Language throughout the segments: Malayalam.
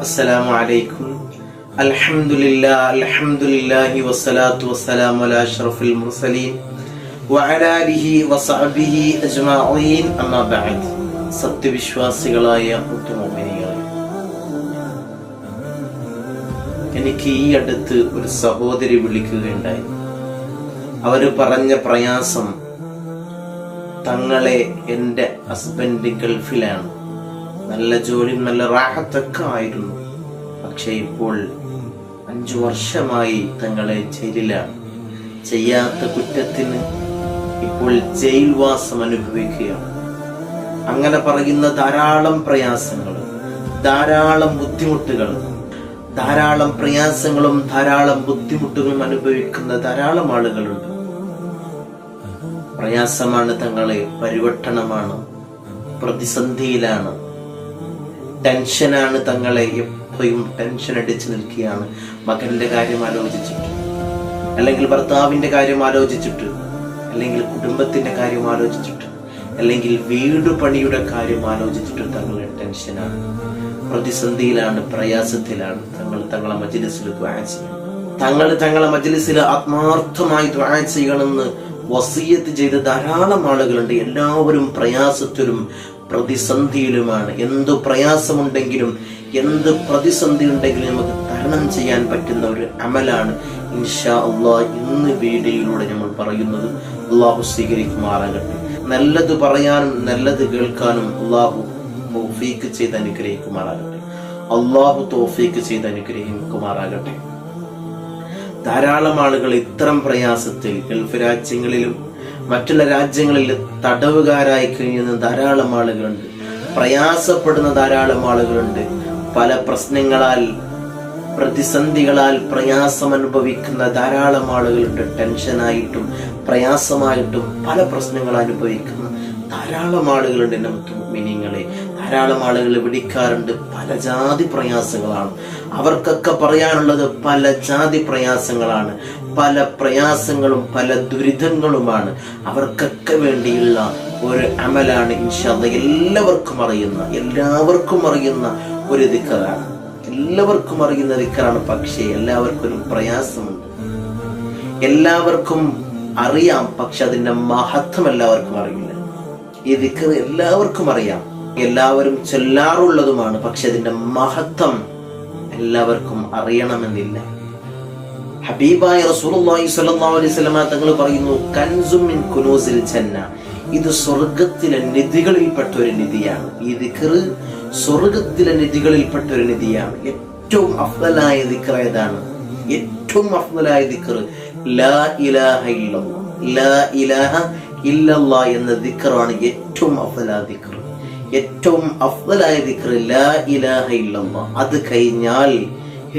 السلام عليكم الحمد لله الحمد لله والصلاة والسلام على أشرف المرسلين وعلى آله وصحبه أجمعين أما بعد സത്യവിശ്വാസികളായ മുത്തുമോമിനികളെ എനിക്ക് ഈ അടുത്ത് ഒരു സഹോദരി വിളിക്കുകയുണ്ടായി അവര് പറഞ്ഞ പ്രയാസം തങ്ങളെ എന്റെ ഹസ്ബൻഡ് ഗൾഫിലാണ്. നല്ല ജോലി നല്ല റാഹത്തൊക്കെ ആയിരുന്നു. പക്ഷെ ഇപ്പോൾ അഞ്ചു വർഷമായി തങ്ങളെ ജയിലിലാണ്. ചെയ്യാത്ത കുറ്റത്തിന് ഇപ്പോൾ ജയിൽവാസം അനുഭവിക്കുകയാണ്. അങ്ങനെ പറയുന്ന ധാരാളം പ്രയാസങ്ങൾ ധാരാളം ബുദ്ധിമുട്ടുകൾ ധാരാളം പ്രയാസങ്ങളും ധാരാളം ബുദ്ധിമുട്ടുകളും അനുഭവിക്കുന്ന ധാരാളം ആളുകളുണ്ട്. പ്രയാസമാണ് തങ്ങളെ പരിവട്ടണമാണ് പ്രതിസന്ധിയിലാണ്. ടെൻഷനാണ് തങ്ങളെ എപ്പോഴും ടെൻഷൻ അടിച്ചു നിൽക്കുകയാണ്. മകന്റെ കാര്യം ആലോചിച്ചിട്ട് അല്ലെങ്കിൽ ഭർത്താവിന്റെ കാര്യം ആലോചിച്ചിട്ട് അല്ലെങ്കിൽ കുടുംബത്തിന്റെ കാര്യം ആലോചിച്ചിട്ട് അല്ലെങ്കിൽ വീട് പണിയുടെ കാര്യം ആലോചിച്ചിട്ട് തങ്ങളെ ടെൻഷനാണ്. പ്രതിസന്ധിയിലാണ് പ്രയാസത്തിലാണ് തങ്ങൾ തങ്ങളെ മജ്ലിസിൽ ദ്വാ ചെയ്യണം തങ്ങൾ തങ്ങളെ മജ്ലിസിൽ ആത്മാർത്ഥമായി ദ്വാ ചെയ്യണമെന്ന് വസീയത്ത് ചെയ്ത ധാരാളം ആളുകളുണ്ട്. എല്ലാവരും പ്രയാസത്തിലും പ്രതിസന്ധിയിലുമാണ്. എന്തു പ്രയാസമുണ്ടെങ്കിലും എന്ത് പ്രതിസന്ധി ഉണ്ടെങ്കിലും നമുക്ക് തരണം ചെയ്യാൻ പറ്റുന്ന ഒരു അമലാണ് ഇൻഷാ അള്ളാഹ് ഇന്ന് വീഡിയോയിലൂടെ നമ്മൾ പറയുന്നത്. അള്ളാഹു സ്വീകരിക്കുമാറാകട്ടെ. നല്ലത് പറയാനും നല്ലത് കേൾക്കാനും അള്ളാഹു തോഫീക്ക് ചെയ്ത് അനുഗ്രഹിക്കുമാറാകട്ടെ. അള്ളാഹു തോഫീക്ക് ചെയ്ത് അനുഗ്രഹിക്കുമാറാകട്ടെ. ധാരാളം ആളുകൾ ഇത്തരം പ്രയാസത്തിൽ ഗൾഫ് രാജ്യങ്ങളിലും മറ്റുള്ള രാജ്യങ്ങളിൽ തടവുകാരായി കഴിയുന്ന ധാരാളം ആളുകളുണ്ട്. പ്രയാസപ്പെടുന്ന ധാരാളം ആളുകളുണ്ട്. പല പ്രശ്നങ്ങളാൽ പ്രതിസന്ധികളാൽ പ്രയാസം അനുഭവിക്കുന്ന ധാരാളം ആളുകളുണ്ട്. ടെൻഷനായിട്ടും പ്രയാസമായിട്ടും പല പ്രശ്നങ്ങൾ അനുഭവിക്കുന്ന ധാരാളം ആളുകളുണ്ട്. നമുക്ക് മിനിങ്ങളെ ധാരാളം ആളുകൾ വിളിക്കാറുണ്ട്. പല ജാതി പ്രയാസങ്ങളാണ്. അവർക്കൊക്കെ പറയാനുള്ളത് പല ജാതി പ്രയാസങ്ങളാണ്. പല പ്രയാസങ്ങളും പല ദുരിതങ്ങളുമാണ്. അവർക്കൊക്കെ വേണ്ടിയുള്ള ഒരു അമലാണ് ഇൻഷാല്ല എല്ലാവർക്കും അറിയുന്ന എല്ലാവർക്കും അറിയുന്ന ഒരു ദിക്കറാണ്. എല്ലാവർക്കും അറിയുന്ന ദിക്കറാണ്. പക്ഷേ എല്ലാവർക്കും ഒരു പ്രയാസമുണ്ട്. എല്ലാവർക്കും അറിയാം. പക്ഷെ അതിന്റെ മഹത്വം എല്ലാവർക്കും അറിയില്ല. ഈ ദിക്കർ എല്ലാവർക്കും അറിയാം. എല്ലാവരും ചൊല്ലാറുള്ളതുമാണ് പക്ഷെ അതിന്റെ മഹത്വം എല്ലാവർക്കും അറിയണമെന്നില്ല. ഹബീബായ റസൂലുള്ളാഹി അലൈഹി തങ്ങൾ പറയുന്നു കൻസുമിൻ കുനൂസിൽ ജന്ന. ഇത് സ്വർഗത്തിലെ നിധികളിൽപ്പെട്ട ഒരു നിധിയാണ്. ഈ ദിക്ർ സ്വർഗത്തിലെ നിധികളിൽപ്പെട്ട ഒരു നിധിയാണ്. ഏറ്റവും അഫ്ദലായ ദിക്ർ ഏതാണ്? ഏറ്റവും അഫ്ദലായ ദിക്ർ ലാ ഇലാഹ ഇല്ലല്ലാഹ്. ലാ ഇലാഹ ഇല്ലല്ലാഹ് എന്ന ദിക്റാണ് ഏറ്റവും അഫ്ദലായ ദിക്ർ ഏറ്റവും അഫ്ദലായ ദിക്ർ ലാ ഇലാഹ ഇല്ലല്ലാഹ് അത് കഴിഞ്ഞാൽ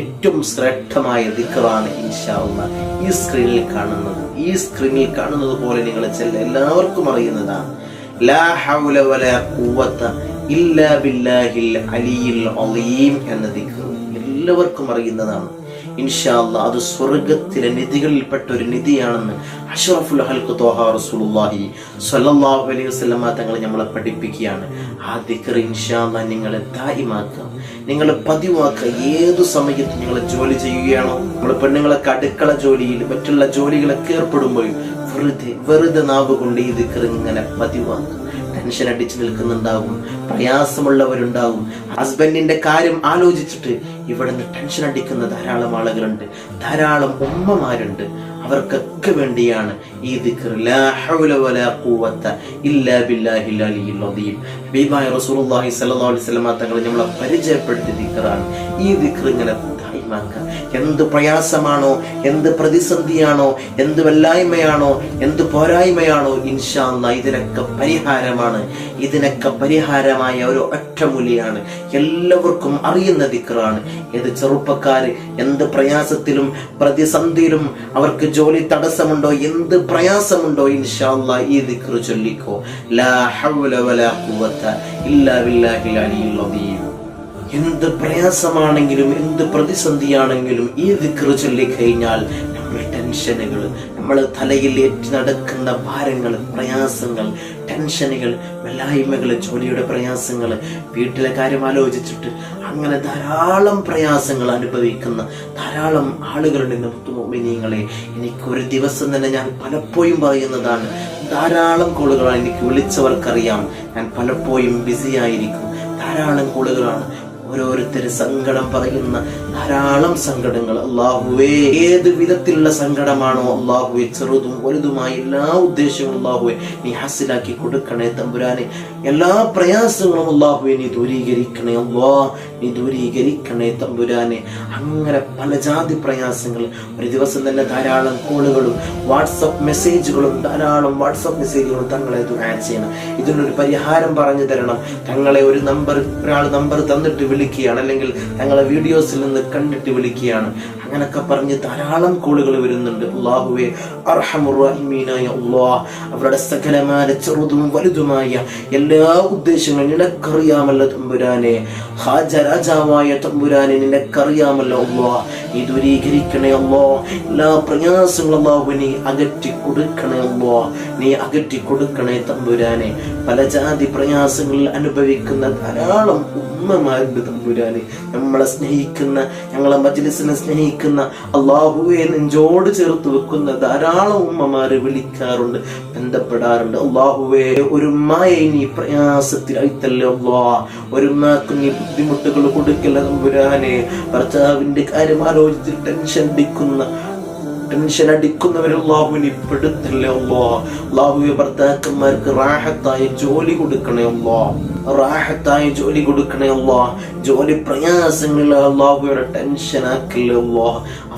ഏറ്റവും ശ്രേഷ്ഠമായ ദിക്റാണ് ഇൻഷാല്ല ഈ സ്ക്രീനിൽ കാണുന്നത്. ഈ സ്ക്രീനിൽ കാണുന്നത് പോലെ നിങ്ങൾ ചെല്ല. എല്ലാവർക്കും അറിയുന്നതാണ്. ലാ ഹൗല വലാ ഖുവത ഇല്ലാ ബില്ലാഹിൽ അലിയിൽ അലീം എന്ന ദിക്ർ എല്ലാവർക്കും അറിയുന്നതാണ്. ഇൻഷാല്ല അത് സ്വർഗത്തിലെ നിധികളിൽപ്പെട്ട ഒരു നിധിയാണെന്ന് അഷറഫുൽ ഹൽക്ക് തോഹ റസൂലുള്ളാഹി സ്വല്ലല്ലാഹു അലൈഹി വസല്ലമ തങ്ങൾ നമ്മളെ പഠിപ്പിക്കുകയാണ്. ആ ദിക്ർ ഇൻഷാല്ല നിങ്ങളെ ദായിമാക്കുക നിങ്ങൾ പതിവാക്കുക ഏതു സമയത്ത് നിങ്ങൾ ജോലി ചെയ്യുകയാണോ നമ്മൾ പെണ്ണുങ്ങളൊക്കെ അടുക്കള ജോലിയിൽ മറ്റുള്ള ജോലികളൊക്കെ ഏർപ്പെടുമ്പോഴും വെറുതെ വെറുതെ നാവ് കൊണ്ട് ഈ ദിക്ർ ഇങ്ങനെ പതിവാക്കുക ടെൻഷൻ അടിച്ചു നിൽക്കുന്നുണ്ടാകും. പ്രയാസമുള്ളവരുണ്ടാകും. ഹസ്ബൻഡിന്റെ കാര്യം ആലോചിച്ചിട്ട് ഇവിടുന്ന് ടെൻഷൻ അടിക്കുന്ന ധാരാളം ആളുകളുണ്ട്. ധാരാളം ഉമ്മമാരുണ്ട്. അവർക്കൊക്കെ വേണ്ടിയാണ് ഈ തങ്ങൾ നമ്മളെ പരിചയപ്പെടുത്തിയ ദിക്റാണ്. ഈ ദിക്കർ ഇങ്ങനെ ദായിമാക്കുക എന്ത് പ്രയാസമാണോ എന്ത് പ്രതിസന്ധിയാണോ എന്ത് വല്ലായ്മയാണോ എന്ത് പോരായ്മയാണോ ഇൻഷാല്ല ഇതിനൊക്കെ പരിഹാരമാണ്. ഇതിനൊക്കെ പരിഹാരമായ ഒരു ഒറ്റമൂലിയാണ്. എല്ലാവർക്കും അറിയുന്ന ദിക്റാണ്. ഏത് ചെറുപ്പക്കാർ എന്ത് പ്രയാസത്തിലും പ്രതിസന്ധിയിലും അവർക്ക് ജോലി തടസ്സമുണ്ടോ എന്ത് പ്രയാസമുണ്ടോ ഇൻഷാല്ല ഈ ദിക്റ് ചൊല്ലിക്കോ. ലാ ഹൗല വലാ ഖുവത ഇല്ലാ ബില്ലാഹിൽ അലിയിൽ അദീം. എന്ത് പ്രയാസമാണെങ്കിലും എന്ത് പ്രതിസന്ധിയാണെങ്കിലും ഈ ദിക്ർ ചൊല്ലിക്കഴിഞ്ഞാൽ നമ്മുടെ ടെൻഷനുകൾ നമ്മൾ തലയിൽ ഏറ്റി നടക്കുന്ന ഭാരങ്ങൾ പ്രയാസങ്ങൾ ടെൻഷനുകൾ മെല്ലായ്മകൾ ജോലിയുടെ പ്രയാസങ്ങൾ വീട്ടിലെ കാര്യം ആലോചിച്ചിട്ട് അങ്ങനെ ധാരാളം പ്രയാസങ്ങൾ അനുഭവിക്കുന്ന ധാരാളം ആളുകളുടെ മുത്തുമോമിനിയങ്ങളെ എനിക്ക് ഒരു ദിവസം തന്നെ ഞാൻ പലപ്പോഴും പറയുന്നതാണ് ധാരാളം കോളുകളാണ് എനിക്ക് വിളിച്ചവർക്കറിയാം. ഞാൻ പലപ്പോഴും ബിസി ആയിരിക്കും ധാരാളം കോളുകളാണ് ഓരോരുത്തർ സങ്കടം പറയുന്ന ധാരാളം സങ്കടങ്ങൾ. അള്ളാഹുവേ ഏത് വിധത്തിലുള്ള സങ്കടമാണോ അള്ളാഹുവെ ചെറുതും വലുതുമായ എല്ലാ ഉദ്ദേശവും അള്ളാഹുവെ നീ ഹാസിലാക്കി കൊടുക്കണേ തമ്പുരാനെ. എല്ലാ പ്രയാസങ്ങളും അള്ളാഹുവെ നീ ദൂരീകരിക്കണേ അള്ളാ നീ ദൂരീകരിക്കണേ തമ്പുരാനെ. അങ്ങനെ പല ജാതി പ്രയാസങ്ങൾ ഒരു ദിവസം തന്നെ ധാരാളം കോളുകളും വാട്സപ്പ് മെസ്സേജുകളും ധാരാളം വാട്സപ്പ് മെസ്സേജുകളും തങ്ങളെ ദുരാൻ ചെയ്യണം. ഇതിനൊരു പരിഹാരം പറഞ്ഞു തരണം. തങ്ങളെ ഒരു നമ്പർ ഒരാൾ നമ്പർ തന്നിട്ട് വിളിക്കുകയാണ് അല്ലെങ്കിൽ തങ്ങളെ വീഡിയോസിൽ നിന്ന് കണ്ടിട്ട് വിളിക്കുകയാണ്. അങ്ങനൊക്കെ പറഞ്ഞ് ധാരാളം കോളുകൾ വരുന്നുണ്ട്. അള്ളാഹുവെ അർഹമുറഹീനായ അള്ളാഹ് അവരുടെ സകലമായ ചെറുതും വലുതുമായ എല്ലാ ഉദ്ദേശങ്ങളും നിനക്കറിയാമല്ല തമ്പുരാനെ. ഹാജരാജാവായ തമ്പുരാനെ നിനക്കറിയാമല്ലോ അള്ളാഹ് നീ ദൂരീകരിക്കണേ അല്ലോ എല്ലാ പ്രയാസങ്ങളും അള്ളാഹു നീ അകറ്റി കൊടുക്കണേ അല്ലോ നീ അകറ്റി കൊടുക്കണേ തമ്പുരാനെ. പല ജാതി പ്രയാസങ്ങളിൽ അനുഭവിക്കുന്ന ധാരാളം ഉമ്മമാരുണ്ട് തമ്പുരാന്. നമ്മളെ സ്നേഹിക്കുന്ന ഞങ്ങളെ മജ്ലിസിനെ സ്നേഹിക്കുന്ന അള്ളാഹുവെ നെഞ്ചോട് ചേർത്ത് വെക്കുന്ന ധാരാളം ഉമ്മമാരെ വിളിക്കാറുണ്ട്. ബന്ധപ്പെടാറുണ്ട്. അള്ളാഹുവേ ഒരു നീ പ്രയാസത്തിലായിത്തല്ലേ അള്ളാ ഒരു ഉമ്മാക്ക് നീ ബുദ്ധിമുട്ടുകൾ കൊടുക്കല്ല തമ്പുരാനെ? ഭർത്താവിന്റെ കാര്യം ആലോചിച്ച് ടെൻഷൻ അടിക്കുന്ന ടെൻഷൻ അടിക്കുന്നവരെ അള്ളാഹുവിനെ പെടുത്തല്ലേ അള്ളാ അള്ളാഹുവെ ഭർത്താക്കന്മാർക്ക് റാഹത്തായ ജോലി കൊടുക്കണേ അള്ളാ റാഹത്തായ ജോലി കൊടുക്കണേ അള്ളാ ജോലി പ്രയാസങ്ങളിൽ അള്ളാഹുവിടെ ടെൻഷൻ ആക്കല്ലേ അള്ളാ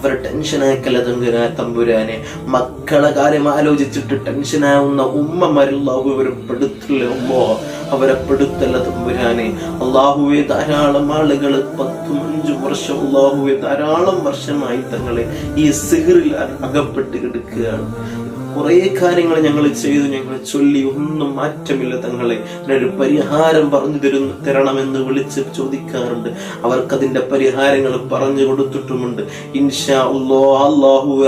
അവരെ ടെൻഷൻ ആക്കല്ല തമ്പുരാ തമ്പുരാനെ. മക്കളെ കാര്യം ആലോചിച്ചിട്ട് ടെൻഷനാവുന്ന ആവുന്ന ഇവരെ പെടുത്തല്ലേ അള്ളാ. അവരെ പെടുത്തല്ല തമ്പുരാനെ. അള്ളാഹുവെ ധാരാളം ആളുകൾ പത്തും അഞ്ചും വർഷം അള്ളാഹുവെ ധാരാളം വർഷമായി തങ്ങളെ ഈ സിഹറിൽ അകപ്പെട്ട് കിടക്കുകയാണ്. കുറെ കാര്യങ്ങൾ ഞങ്ങൾ ചെയ്തു ഞങ്ങൾ ചൊല്ലി ഒന്നും മാറ്റമില്ല തങ്ങളെ. ഒരു പരിഹാരം പറഞ്ഞു തരുന്നു തരണമെന്ന് വിളിച്ച് ചോദിക്കാറുണ്ട്. അവർക്കതിന്റെ പരിഹാരങ്ങൾ പറഞ്ഞു കൊടുത്തിട്ടുമുണ്ട്.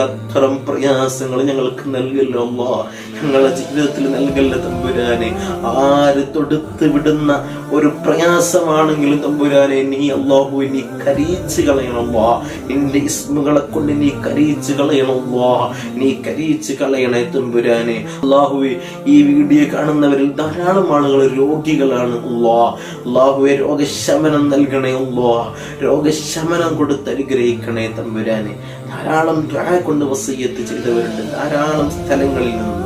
അത്തരം പ്രയാസങ്ങൾ ഞങ്ങൾക്ക് നൽകല്ലോ അല്ലോ ഞങ്ങളുടെ ജീവിതത്തിൽ നൽകല്ല തമ്പുരാനെ. ആര് തൊടുത്ത് വിടുന്ന ഒരു പ്രയാസമാണെങ്കിലും തമ്പുരാനെ നീ അള്ളാഹു നീ കരീച്ച് കളയണമോ നിന്റെ ഇസ്മുകളെ കൊണ്ട് നീ കരീച്ച് കളയണമോ നീ കരീച്ച് കളയണേ. തമ്പുരാനെ അള്ളാഹുവെ ഈ വീഡിയോ കാണുന്നവരിൽ ധാരാളം ആളുകൾ രോഗികളാണ് അള്ളാ അള്ളാഹുവെ രോഗശമനം നൽകണേ അള്ളാ രോഗശമനം കൊടുത്ത് അനുഗ്രഹിക്കണേ തമ്പുരാനെ. ധാരാളം ദ്വാര കൊണ്ട് വസീയത്ത് ചെയ്തവരുണ്ട്. ധാരാളം സ്ഥലങ്ങളിൽ നിന്ന്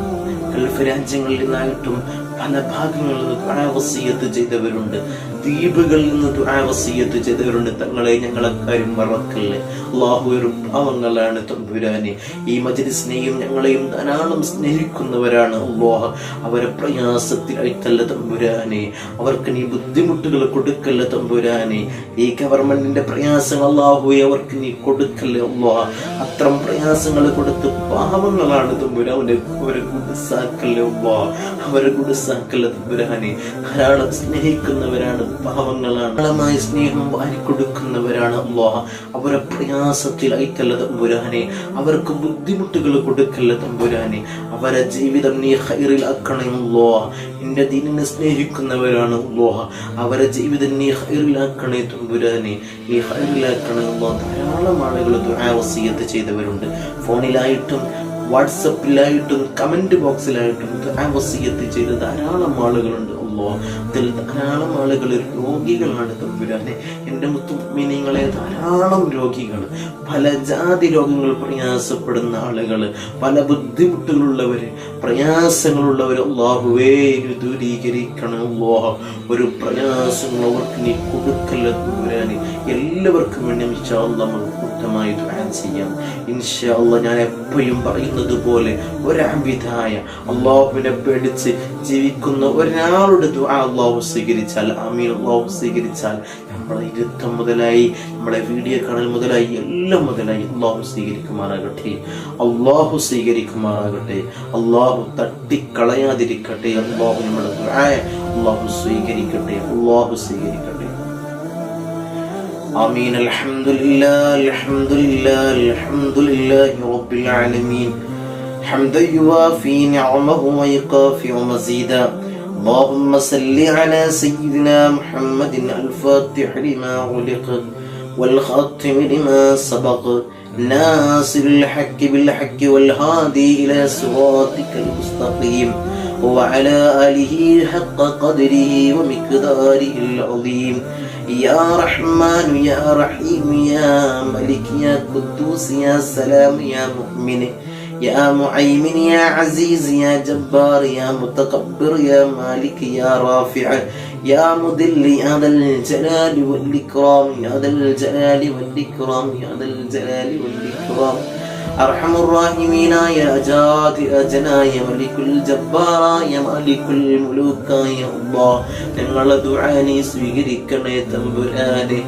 ഗൾഫ് രാജ്യങ്ങളിൽ നിന്നായിട്ടും പല ഭാഗങ്ങളിൽ നിന്ന് വസീയത്ത് ചെയ്തവരുണ്ട്. ദ്വീപുകളിൽ നിന്ന് ദുരാവസീയത്ത് ചെയ്തവരുണ്ട്. തങ്ങളെ ഞങ്ങളെ കാര്യം മറക്കല്ലേ? അള്ളാഹു ഒരു പാവങ്ങളാണ് തമ്പുരാനെ. ഈ മജ്ലിസിനെയും ഞങ്ങളെയും ധാരാളം സ്നേഹിക്കുന്നവരാണ് അള്ളാഹ് അവരെ പ്രയാസത്തിലായിട്ടല്ല തമ്പുരാനെ. അവർക്ക് നീ ബുദ്ധിമുട്ടുകൾ കൊടുക്കല്ല തമ്പുരാനെ? ഈ ഗവൺമെന്റിന്റെ പ്രയാസങ്ങൾ അള്ളാഹുവെ അവർക്ക് നീ കൊടുക്കല്ലേ അള്ളാഹ് അത്തരം പ്രയാസങ്ങൾ കൊടുത്ത് പാവങ്ങളാണ് തമ്പുരാനെ അവരെ ഗുഡസാക്കല്ലേ അവരെ ഗുഡസാക്കല്ല തമ്പുരാനെ? ധാരാളം സ്നേഹിക്കുന്നവരാണ് പാവങ്ങളാണ് സ്നേഹം വാരിക്കൊടുക്കുന്നവരാണ് അള്ളാഹ. അവരെ പ്രയാസത്തിൽ അയക്കല്ലത് തമ്പുരാനെ. അവർക്ക് ബുദ്ധിമുട്ടുകൾ കൊടുക്കല്ല തമ്പുരാനെ. അവരെ ജീവിതം നീ ഹൈറിൽ ആക്കണേ അള്ളാഹ. എന്റെ ദീനിനെ സ്നേഹിക്കുന്നവരാണ് അള്ളാഹ. അവരെ ജീവിതം നീ ഹൈറിലാക്കണേ തമ്പുരാനെ. നീ ഹൈറിലാക്കണേ അള്ളാഹ. ധാരാളം ആളുകൾ ദുആ വസീയത്ത് ചെയ്തവരുണ്ട്. ഫോണിലായിട്ടും വാട്സപ്പിലായിട്ടും കമന്റ് ബോക്സിലായിട്ടും ദുരാവസീയത്ത് ചെയ്ത ധാരാളം ആളുകളുണ്ട്. അതിൽ ധാരാളം ആളുകൾ രോഗികളാണ് തമ്പുരാനെ. എന്റെ മുത്തുമിനിങ്ങളെ ധാരാളം രോഗികൾ പല ജാതി രോഗങ്ങൾ പ്രയാസപ്പെടുന്ന ആളുകൾ പല ബുദ്ധിമുട്ടുകളുള്ളവർ പ്രയാസങ്ങളുള്ളവർ അള്ളാഹുവേ ദൂരീകരിക്കണം അല്ലാഹ്. ഒരു പ്രയാസങ്ങൾ അവർക്ക് നീ കൊടുക്കല്ല തമ്പുരാനെ. എല്ലാവർക്കും വേണ്ടി നമുക്ക് കൂട്ടമായി ദുആ ചെയ്യാം. ഇൻഷാ അല്ലാഹ് ഞാൻ എപ്പോഴും പറയുന്നത് പോലെ ഒരാവിധായ അള്ളാഹുവിനെ പേടിച്ച് ജീവിക്കുന്ന ഒരാളുടെ ദുആ അള്ളാഹു സ്വീകരിച്ചാൽ ആമീൻ അള്ളാഹു സ്വീകരിച്ചാൽ നമ്മളെ ഇരുത്തം മുതലായി നമ്മളെ വീഡിയോ കാണൽ മുതലായി എല്ലാം മുതലായി അള്ളാഹു സ്വീകരിക്കുമാറാകട്ടെ. അള്ളാഹു സ്വീകരിക്കുമാറാകട്ടെ. അള്ളാഹു തട്ടിക്കളയാതിരിക്കട്ടെ. അള്ളാഹു നമ്മുടെ അള്ളാഹു സ്വീകരിക്കട്ടെ. അള്ളാഹു സ്വീകരിക്കട്ടെ. آمين. الحمد لله الحمد لله الحمد لله رب العالمين. حمدا يوافي نعمه ويكافئ مزيدا. اللهم صل على سيدنا محمد الفاتح لما غلق والخاتم لما سبق. ناصر الحق بالحق والهادي إلى صراطك المستقيم. وعلى آله حق قدره ومقداره العظيم. يا رحمن يا رحيم يا ملك يا قدوس يا سلام يا مؤمن يا معيمن يا عزيز يا جبار يا متكبر يا مالك يا رافع يا مذل يا ذا الجلال والإكرام يا ذا الجلال والإكرام يا ذا الجلال والإكرام അർഹമുറാഹിമീനായ അജാതി അജനായ മലിക്കുൽ ജബ്ബാറായ മലിക്കുൽ മുലൂക്കായ അല്ലാഹ് ഞങ്ങളെ ദുആനെ സ്വീകരിക്കണേ തമ്പുരാനേ.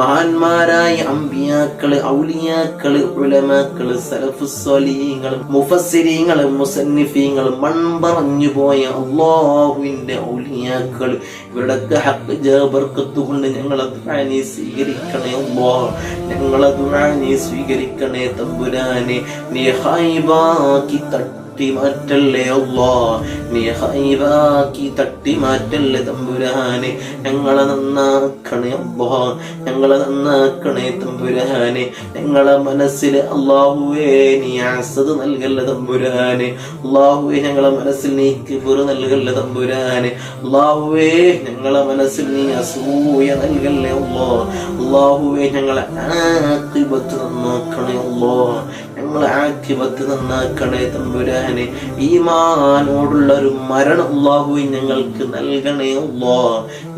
മഹാന്മാരായ അമ്പിയാക്കൾ ഔലിയാക്കൾ ഉലമാക്കൾ സലഫുസ്വലീങ്ങൾ മുഫസിരീങ്ങൾ മുസന്നിഫീങ്ങൾ മൺപറഞ്ഞു പോയ അള്ളാഹുവിന്റെ ഔലിയാക്കൾ. ഇവരുടെയൊക്കെ ഹക്ക് ജാബർക്കത്ത് കൊണ്ട് ഞങ്ങളെ ദുആ സ്വീകരിക്കണേ അള്ളാഹ് ഞങ്ങളെ ദുആ സ്വീകരിക്കണേ തമ്പുരാനെ. നീ ഹൈബാക്കി തട്ടി മാറ്റല്ലേ നീ ഹൈവാക്കി തട്ടി മാറ്റല്ലേ തമ്പുരാനെ? ഞങ്ങളെ നന്നാക്കണേ അല്ലാ ഞങ്ങളെ നന്നാക്കണേ തമ്പുരാനെ. ഞങ്ങളെ മനസ്സിൽ അള്ളാഹുവേ നീ ആസത് നൽകല്ല തമ്പുരാനെ. അള്ളാഹുവേ ഞങ്ങളെ മനസ്സിൽ നീ കിബുറ് നൽകല്ല തമ്പുരാനെ. അള്ളാഹുവേ ഞങ്ങളെ മനസ്സിൽ നീ അസൂയ നൽകല്ലേ അല്ലോ അള്ളാഹുവേ ഞങ്ങളെ ആക്കിബത്ത് നന്നാക്കണേ അല്ലോ ഞങ്ങളെ ആക്കിബത്ത് നന്നാക്കണേ തമ്പുരാനെ. ഈമാനോടുള്ള ഒരു മരണം അള്ളാഹുവെ ഞങ്ങൾക്ക് നൽകണേ അല്ലോ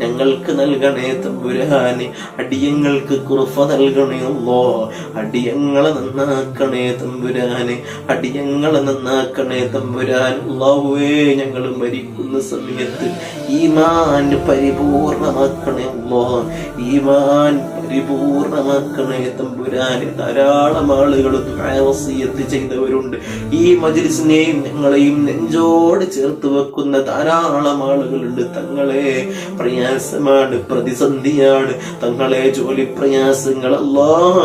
ഞങ്ങൾക്ക് നൽകണേ തമ്പുരാനെ. അടിയങ്ങൾക്ക് കുറുഫ നൽകണേ അല്ലോ അടിയങ്ങളെ നന്നാക്കണേ തമ്പുരാനെ. അടിയങ്ങളെ നന്നാക്കണേ തമ്പുരാൻ അള്ളാഹുവേ ഞങ്ങൾ മരിക്കുന്ന സമയത്ത് ഈമാൻ പരിപൂർണമാക്കണേ അല്ലോ ഈമാൻ പരിപൂർണമാക്കണേ തമ്പുരാനെ. ധാരാളം ആളുകൾ വസിയത്ത് ചെയ്തവരുണ്ട്. ഈ മജിലിസിനെയും നിങ്ങളെയും നെഞ്ചോട് ചേർത്ത് വെക്കുന്ന ധാരാളം ആളുകളുണ്ട് തങ്ങളെ. പ്രയാസമാണ് പ്രതിസന്ധിയാണ്. തങ്ങളെ ജോലി പ്രയാസങ്ങൾ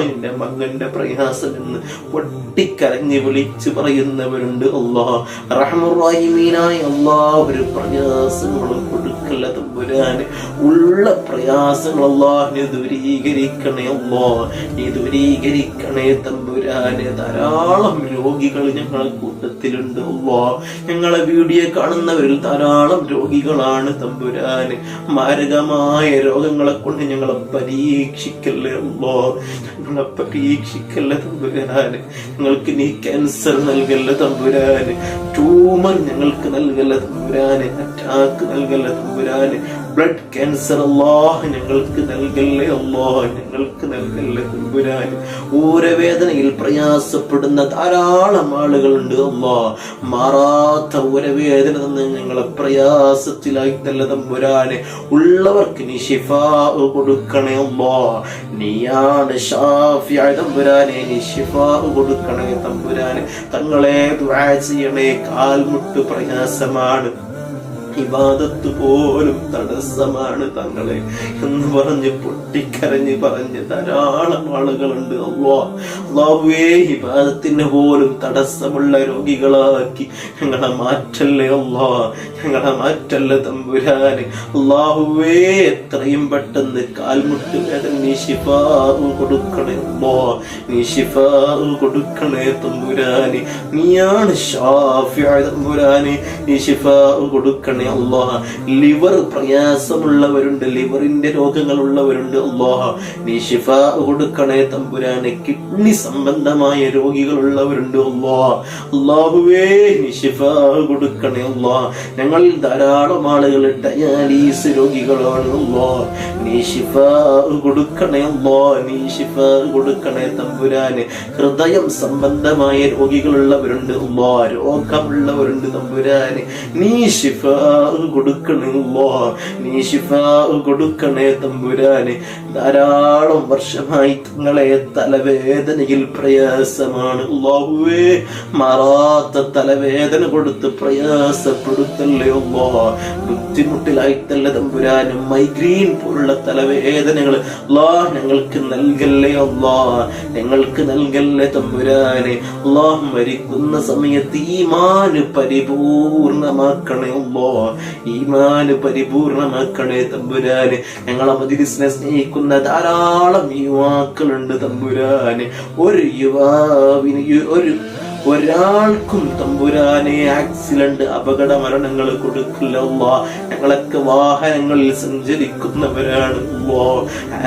എന്റെ മകന്റെ പ്രയാസം എന്ന് പൊട്ടിക്കരഞ്ഞ് വിളിച്ചു പറയുന്നവരുണ്ട്. അല്ലാ റഹമുറാഹിമീനായ അല്ലാ ഒരു പ്രയാസങ്ങളും കൊടുക്കല്ല ഉള്ള പ്രയാസങ്ങൾ അള്ളാഹിനെ ദൂരീകരിക്കണേ അല്ലോ നീ ദൂരീകരിക്കണേ തമ്പുരാനെ. ധാരാളം രോഗികൾ ഞങ്ങളെ കൂട്ടത്തിലുണ്ട് അല്ലോ ഞങ്ങളെ വീഡിയോ കാണുന്നവരിൽ ധാരാളം രോഗികളാണ് തമ്പുരാന്. മാരകമായ രോഗങ്ങളെ കൊണ്ട് ഞങ്ങളെ പരീക്ഷിക്കല്ലേ അല്ലോ ഞങ്ങളെ പരീക്ഷിക്കല്ലേ തമ്പുരാന്. ഞങ്ങൾക്ക് നീ ക്യാൻസർ നൽകല്ലേ തമ്പുരാന്. ട്യൂമർ ഞങ്ങൾക്ക് നൽകല്ലേ തമ്പുരാന്. അറ്റാക്ക് നൽകല്ലേ തമ്പുരാന്? ബ്ലഡ് ക്യാൻസർ അല്ലാഹ് ഞങ്ങൾക്ക് നൽകല്ലേ അല്ലാഹ് ഞങ്ങൾക്ക് നൽകല്ലേ തമ്പുരാന്? ഊരവേദനയിൽ പ്രയാസപ്പെടുന്ന ധാരാളം ആളുകളുണ്ട് അമ്മാ മാറാത്ത ഊരവേദന തന്ന് ഞങ്ങളെ പ്രയാസത്തിലായി തല്ല തമ്പുരാനെ? ഉള്ളവർക്ക് നീ ഷിഫാ കൊടുക്കണേ അമ്മാ നീയാണ് ഷാഫിയായ തമ്പുരാനെ നീ ഷിഫാ കൊടുക്കണേ തമ്പുരാനെ. തങ്ങളെ ദുആ ചെയ്യണേ കാൽമുട്ട് പ്രയാസമാണ്. ഇബാദത്ത് പോലും തടസ്സമാണ് തങ്ങളെ എന്ന് പറഞ്ഞ് പൊട്ടിക്കരഞ്ഞ് പറഞ്ഞ് ധാരാളം ആളുകളുണ്ട്. അള്ളാ അള്ളാഹുവേ ഇബാദത്തിന് പോലും തടസ്സമുള്ള രോഗികളാക്കി ഞങ്ങളെ മാറ്റല്ലേ അള്ളാ. ഞങ്ങളെ മാറ്റല്ല തമ്പുരാന്. അള്ളാഹുവേ എത്രയും പെട്ടെന്ന് കാൽമുട്ട് വേദന നീ ശിഫാറു കൊടുക്കണേ അമ്മോ നീ ശിഫാറു കൊടുക്കണേ തമ്പുരാന്. നീയാണ് തമ്പുരാന്. നീ ശിഫാറു കൊടുക്കണേ അള്ളാഹ ലിവർ പ്രയാസമുള്ളവരുണ്ട് ലിവറിന്റെ രോഗങ്ങളുള്ളവരുണ്ട് അള്ളാഹ നീ ശിഫാറു കൊടുക്കണേ തമ്പുരാന്. കിഡ്നി സംബന്ധമായ രോഗികളുള്ളവരുണ്ട് അള്ളാഹ അള്ളാഹുവേ നീ ശിഫാറു കൊടുക്കണേ അള്ളാഹ ഞങ്ങളിൽ ധാരാളം ആളുകൾ ഡയാലീസ് രോഗികളാണ് അള്ളാഹ നീ ശിഫ കൊടുക്കണേ അള്ളാഹ നീ ശിഫ കൊടുക്കണേ തമ്പുരാന്. ഹൃദയം സംബന്ധമായ രോഗികളുള്ളവരുണ്ട് ഉമ്മാ രോഗമുള്ളവരുണ്ട് തമ്പുരാന്. നീ ശിഫ കൊടുക്കണേ ഉമ്മാ നീ ശിഫ കൊടുക്കണേ തമ്പുരാനെ. ധാരാളം വർഷമായി തങ്ങളെ തലവേദനയിൽ പ്രയാസമാണ്. അള്ളാഹുവേ മാറാത്ത തലവേദന കൊടുത്ത് പ്രയാസപ്പെടുത്തല്ലേ അല്ലാ ബുദ്ധിമുട്ടിലായിട്ടല്ല തമ്പുരാനും മൈഗ്രീൻ പോലുള്ള തലവേദനകൾ അള്ളാ ഞങ്ങൾക്ക് നൽകല്ലേ അള്ളാ. ഞങ്ങൾക്ക് നൽകല്ലേ തമ്പുരാനെ. അല്ലാ മരിക്കുന്ന സമയത്ത് ഈമാന് പരിപൂർണമാക്കണേ അല്ലാ ഈമാന് പരിപൂർണമാക്കണേ തമ്പുരാനെ. ഞങ്ങളെ മതിരിസിനെ സ്നേഹിക്കുന്ന ധാരാളം യുവാക്കളുണ്ട് തമ്പുരാന്. ഒരു യുവാവിന് ഒരു ഒരാൾക്കും തമ്പുരാനെ ആക്സിഡന്റ് അപകട മരണങ്ങൾ കൊടുക്കില്ല. ഞങ്ങളൊക്കെ വാഹനങ്ങളിൽ സഞ്ചരിക്കുന്നവരാണ്.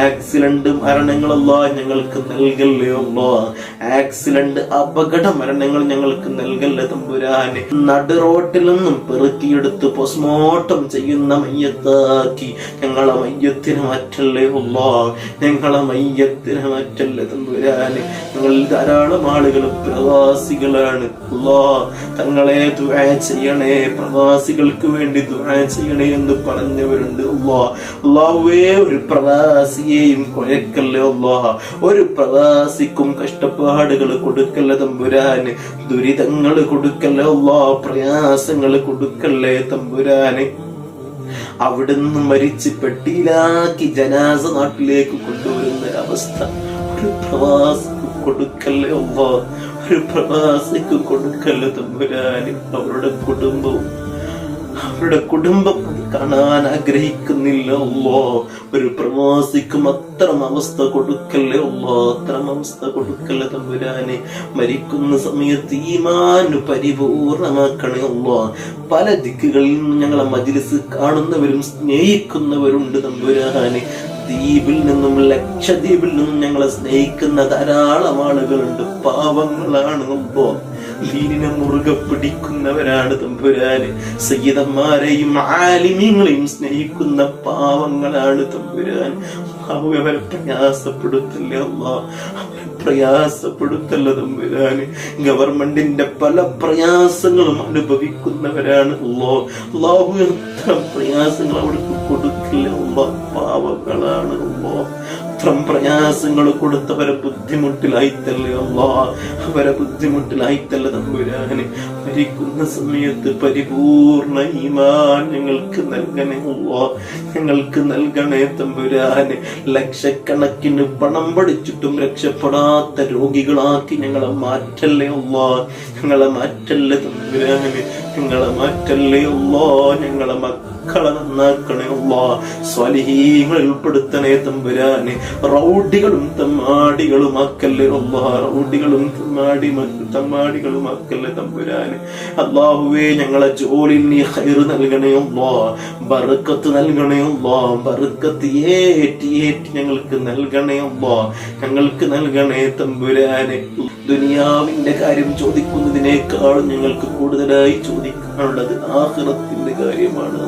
ആക്സിഡന്റ് മരണങ്ങളല്ല ഞങ്ങൾക്ക് നൽകല്ലേ ഉള്ളോ ആക്സിഡന്റ് അപകട മരണങ്ങൾ ഞങ്ങൾക്ക് നൽകല്ലേ തമ്പുരാനെ. നടു റോട്ടിൽ നിന്നും പെറുക്കിയെടുത്ത് പോസ്റ്റ്മോർട്ടം ചെയ്യുന്ന മയ്യത്താക്കി. ഞങ്ങളെ മയ്യത്തിന് മാറ്റല്ലേ ഉള്ളോ. ഞങ്ങളെ മയ്യത്തിന് മാറ്റല്ലേ തമ്പുരാനെ. ഞങ്ങളിൽ ധാരാളം ആളുകൾ പ്രവാസികളാണ്. തങ്ങളെ ദുആ ചെയ്യണേ പ്രവാസികൾക്ക് വേണ്ടി ദുആ ചെയ്യണേ എന്ന് പറഞ്ഞവരുണ്ട് അല്ലാ അല്ലാഹുവേ ഒരു പ്രവാസിയെയും കുഴക്കല്ലേ അല്ലാ ഒരു പ്രവാസിക്കും കഷ്ടപ്പാടുകൾ കൊടുക്കല്ലേ തമ്പുരാന് ദുരിതങ്ങൾ കൊടുക്കല്ലേ അല്ലാ പ്രയാസങ്ങൾ കൊടുക്കല്ലേ തമ്പുരാന് അവിടുന്ന് മരിച്ച് പെട്ടിയിലാക്കി ജനാസ നാട്ടിലേക്ക് കൊണ്ടുവരുന്ന അവസ്ഥ ഒരു പ്രവാസിക്ക് കൊടുക്കല്ലേ അമ്മ പ്രവാസിക്ക് കൊടുക്കല്ലേ തമ്പുരാന്. അവരുടെ കുടുംബവും അവരുടെ കുടുംബം അത് കാണാൻ ആഗ്രഹിക്കുന്നില്ല അല്ലോ ഒരു പ്രവാസിക്കും അത്തരം അവസ്ഥ കൊടുക്കല്ലേ അല്ലോ അത്തരം അവസ്ഥ കൊടുക്കല്ലേ തമ്പുരാനെ. മരിക്കുന്ന സമയത്ത് ഈമാന് പരിപൂർണമാക്കണേ അല്ലോ പല ദിക്കുകളിൽ നിന്നും ഞങ്ങളെ മജിലിസ് കാണുന്നവരും സ്നേഹിക്കുന്നവരുണ്ട് തമ്പുരാനെ. ദ്വീപിൽ നിന്നും ലക്ഷദ്വീപിൽ നിന്നും ഞങ്ങളെ സ്നേഹിക്കുന്ന ധാരാളം ആളുകളുണ്ട്. പാവങ്ങളാണ് മുമ്പോ ലീനിനെ മുറുകെ പിടിക്കുന്നവരാണ് തമ്പുരാന്. സയ്യിദന്മാരെയും ആലിമ്യങ്ങളെയും സ്നേഹിക്കുന്ന പാവങ്ങളാണ് തമ്പുരാൻ. അവരെ പ്രയാസപ്പെടുത്തില്ല അവരെ പ്രയാസപ്പെടുത്തല്ല തമ്പുരാന്? ഗവൺമെന്റിന്റെ പല പ്രയാസങ്ങളും അനുഭവിക്കുന്നവരാണ് അല്ലോ അള്ളാഹു എത്ര പ്രയാസങ്ങൾ അവർക്ക് കൊടുക്കില്ല പാവങ്ങളാണ് അല്ലോ അത്രം പ്രയാസങ്ങൾ കൊടുത്തവരെ ബുദ്ധിമുട്ടിലായിത്തല്ലേ അല്ലാ അവരെ ബുദ്ധിമുട്ടിലായിത്തല്ല തമ്പുരാന്. മരിക്കുന്ന സമയത്ത് പരിപൂർണ ഈമാൻ ഞങ്ങൾക്ക് നൽകണേ അല്ലാ ഞങ്ങൾക്ക് നൽകണേ തമ്പുരാന്. ലക്ഷക്കണക്കിന് പണം പഠിച്ചിട്ടും രക്ഷപ്പെടാത്ത രോഗികളാക്കി ഞങ്ങളെ മാറ്റല്ലേ അല്ലാ ഞങ്ങളെ മാറ്റല്ലേ തമ്പുരാന്. ഞങ്ങളെ മാറ്റല്ലേ അല്ലാ ഞങ്ങളെ മക്കളെ നന്നാക്കണേ അല്ലാ സ്വലിഹീങ്ങളിൽ ഉൾപ്പെടുത്തണേ തമ്പുരാനെ. റൗഡികളും തമ്മാടികളും ആക്കല്ലേ അല്ലാ റൗഡികളും തമ്മാടി തമ്മാടികളും ആക്കല്ലേ തമ്പുരാനെ. അള്ളാഹുവേ ഞങ്ങളെ ജോലിയിൽ നീ ഹൈർ നൽകണേ അല്ലാ ബർക്കത്ത് നൽകണേ അല്ലാ ബർക്കത്ത് ഏറ്റി ഏറ്റി ഞങ്ങൾക്ക് നൽകണേ അല്ലാ ഞങ്ങൾക്ക് നൽകണേ തമ്പുരാനെ. ദുനിയാവിന്റെ കാര്യം ചോദിക്കുന്നതിനേക്കാളും ഞങ്ങൾക്ക് കൂടുതലായി ചോദിക്കാനുള്ളത് ആഹ്റത്തിന്റെ കാര്യമാണ്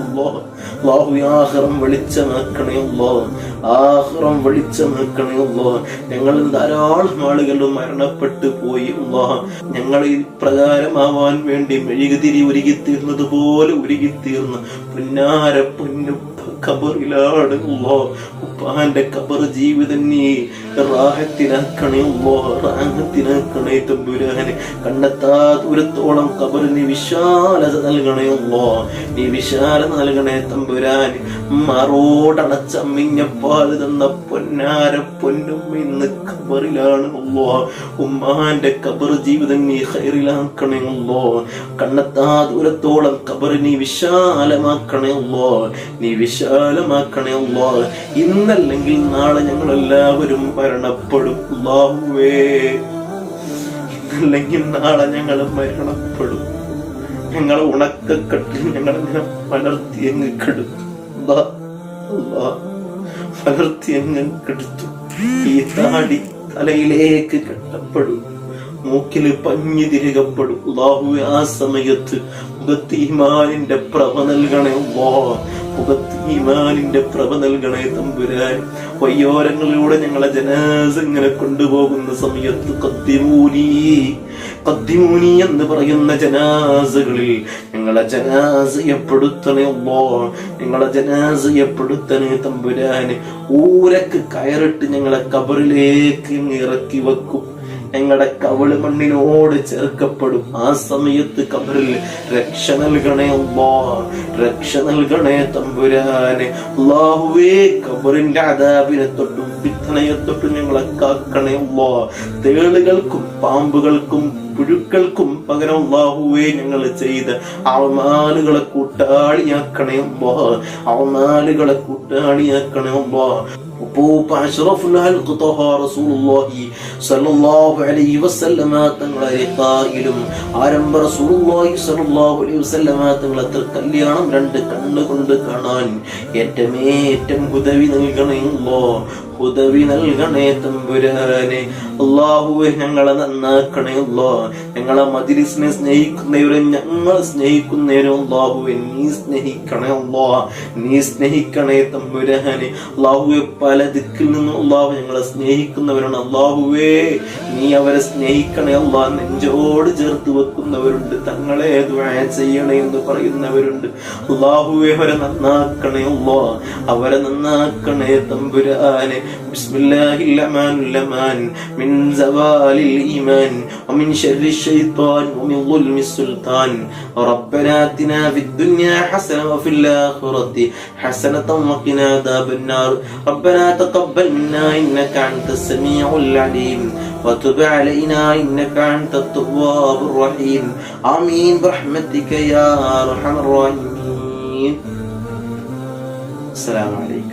ആഹ്റം വെളിച്ചമാക്കണേ അല്ലാഹ്. ആഹ്റം വെളിച്ചമാക്കണേ അല്ലാഹ്. ഞങ്ങൾ ധാരാളം ആളുകൾ മരണപ്പെട്ടു പോയി അല്ലാഹ്. ഞങ്ങൾ പ്രകാരമാവാൻ വേണ്ടി മെഴുകുതിരി ഉരുകിത്തീർന്നത് പോലെ ഉരുകിത്തീർന്ന് പുന്നാര പൊന്നു ഖബറിലാണ് ഉപ്പാന്റെ ഖബർ ജീവിതം നീ റാഹത്തിനാക്കണേ റാഹത്തിനാക്കണേ തമ്പുരാനെ കണ്ടെത്താ ദൂരത്തോളം ഖബർ നീ വിശാലത നൽകണേ ഉള്ളോ നീ വിശാലത നൽകണേ തമ്പുരാന്. മറോടണച്ച അമ്മിഞ്ഞപ്പാൽ തന്ന പൊന്നാര പൊന്നും ഇന്ന് ഖബറിലാണ് ഉള്ളോ ഉമ്മാന്റെ ഖബർ ജീവിതം നീ ഹൈറിലാക്കണേ ഉള്ളോ കണ്ടെത്താ ദൂരത്തോളം ഖബർ നീ വിശാലമാക്കണേ ഉള്ളോ നീ വിശാലമാക്കണേ ഉള്ള ഇന്നല്ലെങ്കിൽ നാളെ ഞങ്ങൾ എല്ലാവരും മരണപ്പെടും. അല്ലാഹുവേ. ഇന്നല്ലെങ്കിൽ നാളെ ഞങ്ങൾ മരണപ്പെടും. ഞങ്ങളെ ഉണക്കക്കെട്ടിൽ ഞങ്ങളിങ്ങനെ പലർത്തി അങ്ങ് കെടുത്തു. പലർത്തി അങ്ങ് കെടുത്തു. ഈ താടി തലയിലേക്ക് കെട്ടപ്പെടും. മൂക്കിൽ പഞ്ഞു തിരികപ്പെടും. ആ സമയത്ത് മുഖത്ത് ഈമാനിന്റെ പ്രഭ നൽകണേ മുഖത്ത് ഈമാനിന്റെ പ്രഭ നൽകണേ തമ്പുരാൻ. വയ്യോരങ്ങളിലൂടെ ഞങ്ങളെ ജനാസ് ഇങ്ങനെ കൊണ്ടുപോകുന്ന സമയത്ത് കത്തിമൂനി കത്തിമൂനി എന്ന് പറയുന്ന ജനാസകളിൽ ഞങ്ങളെ ജനാസയപ്പെടുത്തണേ അല്ലോ ഞങ്ങളെ ജനാസയപ്പെടുത്തണേ തമ്പുരാന്. ഊരക്ക് കയറിട്ട് ഞങ്ങളെ കബറിലേക്ക് ഇറക്കി വെക്കും. ഞങ്ങളുടെ കവൾ മണ്ണിനോട് ചേർക്കപ്പെടും ആ സമയത്ത് കബറിൽ രക്ഷ നൽകണേ രക്ഷ നൽകണേ തമ്പുരാനെ. അള്ളാഹുവേ കബറിന്റെ അതാപിനെ തൊട്ടും ഫിത്തനയെ തൊട്ടും ഞങ്ങളെ കാക്കണേ അല്ലാ തേളുകൾക്കും പാമ്പുകൾക്കും പുഴുക്കൾക്കും പകരം അള്ളാഹുവേ ഞങ്ങൾ ചെയ്ത് അവമാലുകളെ കൂട്ടാളിയാക്കണേ അല്ലാ അവമാലുകളെ കൂട്ടാളിയാക്കണേ അല്ലാ ഉപ്പൂപ്പ അഷ്റഫുൽ ഹൽഖ് ത്വഹ റസൂലുള്ളാഹി സ്വല്ലല്ലാഹു അലൈഹി വസല്ലമ തങ്ങളെ ഖായിലും ആരംഭ റസൂലുള്ളാഹി സ്വല്ലല്ലാഹു അലൈഹി വസല്ലമ തങ്ങളെ കല്യാണം രണ്ട് കണ്ണുകൊണ്ട് കാണാൻ ഏറ്റമേറ്റം ഉദവി നൽകണേ അല്ലാ ഉദവി നൽകണേ തമ്പുരാനെ. അള്ളാഹുവെ ഞങ്ങളെ നന്നാക്കണേ അല്ലോ. ഞങ്ങളെ മജിലിസിനെ സ്നേഹിക്കുന്നവരെ ഞങ്ങൾ സ്നേഹിക്കുന്നവരും അള്ളാഹുവെ നീ സ്നേഹിക്കണേ അല്ലോ. നീ സ്നേഹിക്കണേ തമ്പുരഹനെ അള്ളാഹുവെ പല ദിക്കിൽ നിന്നും അള്ളാഹു ഞങ്ങളെ സ്നേഹിക്കുന്നവരാണ്. അള്ളാഹുവേ നീ അവരെ സ്നേഹിക്കണേ അള്ളാഹ് നെഞ്ചോട് ചേർത്ത് വെക്കുന്നവരുണ്ട്. തങ്ങളെ ചെയ്യണേ എന്ന് പറയുന്നവരുണ്ട്. അള്ളാഹുവെ അവരെ നന്നാക്കണേ അല്ലോ. അവരെ നന്നാക്കണേ തമ്പുരാനെ. بسم الله الأمان الأمان من زوال الإيمان ومن شر الشيطان ومن ظلم السلطان ربنا آتنا في الدنيا حسنة وفي الآخرة حسنة وقنا عذاب النار. ربنا تقبل منا إنك أنت السميع العليم وتب علينا إنك أنت التواب الرحيم. آمين. برحمتك يا أرحم الراحمين. السلام عليكم.